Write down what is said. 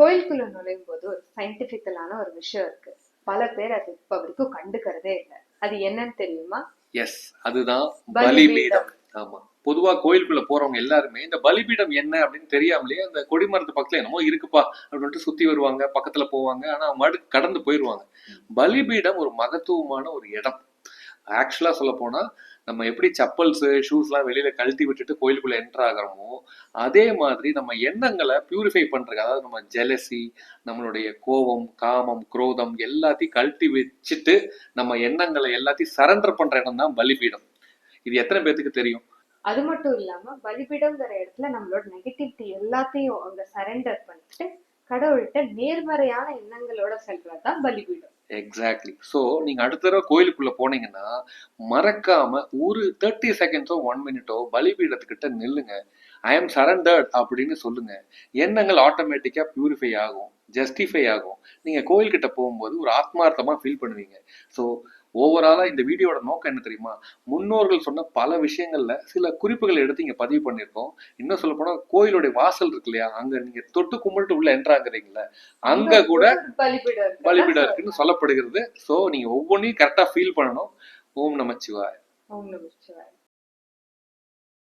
கோயிலுக்குள்ள நுழையும் போது ஒரு சயின்டிபிக்கலான ஒரு விஷயம் இருக்கு. பல பேர் அது இப்ப வரைக்கும் கண்டுக்கிறதே இல்லை. அது என்னன்னு தெரியுமா? எஸ் அதுதான் பலிபீடம். ஆமா. பொதுவா கோயிலுக்குள்ள போறவங்க எல்லாருமே இந்த பலிபீடம் என்ன அப்படின்னு தெரியாமலே அந்த கொடிமரத்து பக்கத்துல என்னமோ இருக்குப்பா அப்படின்ட்டு சுத்தி வருவாங்க பக்கத்துல போவாங்க. ஆனா மாட்டுக்கு கடந்து போயிருவாங்க. பலிபீடம் ஒரு மகத்துவமான ஒரு இடம். ஆக்சுவலா சொல்ல போனா நம்ம எப்படி செப்பல்ஸ் ஷூஸ்லாம் வெளியில கழட்டி விட்டுட்டு கோயிலுக்குள்ள என்டர் ஆகிறோமோ அதே மாதிரி நம்ம எண்ணங்களை பியூரிஃபை பண்ணுறதுக்கு அதாவது நம்ம ஜெலசி நம்மளுடைய கோபம் காமம் குரோதம் எல்லாத்தையும் கழட்டி வச்சுட்டு நம்ம எண்ணங்களை எல்லாத்தையும் சரண்டர் பண்ற இடம் தான் பலிபீடம். இது எத்தனை பேர்த்துக்கு தெரியும்? அது மட்டும் இல்லாம பலிபீடம்ங்கிற இடத்துல நம்மளோட நெகட்டிவிட்டி எல்லாத்தையும் அங்க சரண்டர் பண்ணிட்டு கடவுள்கிட்ட நேர்மறையான எண்ணங்களோட செல்றதுதான் பலிபீடம். எக்ஸாக்ட்லி ஸோ நீங்கள் அடுத்த தடவை கோயிலுக்குள்ளே போனீங்கன்னா மறக்காம ஒரு தேர்ட்டி செகண்ட்ஸோ ஒன் மினிட்டோ பலிபீடத்துக்கிட்ட நில்லுங்க. ஐ எம் சரண்டர்ட் அப்படின்னு சொல்லுங்க. எண்ணங்கள் ஆட்டோமேட்டிக்காக பியூரிஃபை ஆகும் ஜஸ்டிஃபை ஆகும். நீங்கள் கோயில்கிட்ட போகும்போது ஒரு ஆத்மார்த்தமாக ஃபீல் பண்ணுவீங்க. ஸோ ஓவராலா இந்த வீடியோட நோக்கம் என்ன தெரியுமா? முன்னோர்கள் சொன்ன பல விஷயங்கள்ல சில குறிப்புகளை எடுத்து இங்க பதிவு பண்ணியிருக்கோம். இன்னும் சொல்ல போனா கோயிலுடைய வாசல் இருக்கு இல்லையா? அங்க நீங்க தொட்டு கும்பிட்டு உள்ள என்ட்ராங்கிறீங்களா அங்க கூட பலிபீடம் இருக்கு. பலிபீடம் இருக்குன்னு சொல்லப்படுகிறது. ஸோ நீங்க ஒவ்வொன்றையும் கரெக்டா ஃபீல் பண்ணணும். ஓம் நமச்சிவாய். ஓம் நமச்சிவாய.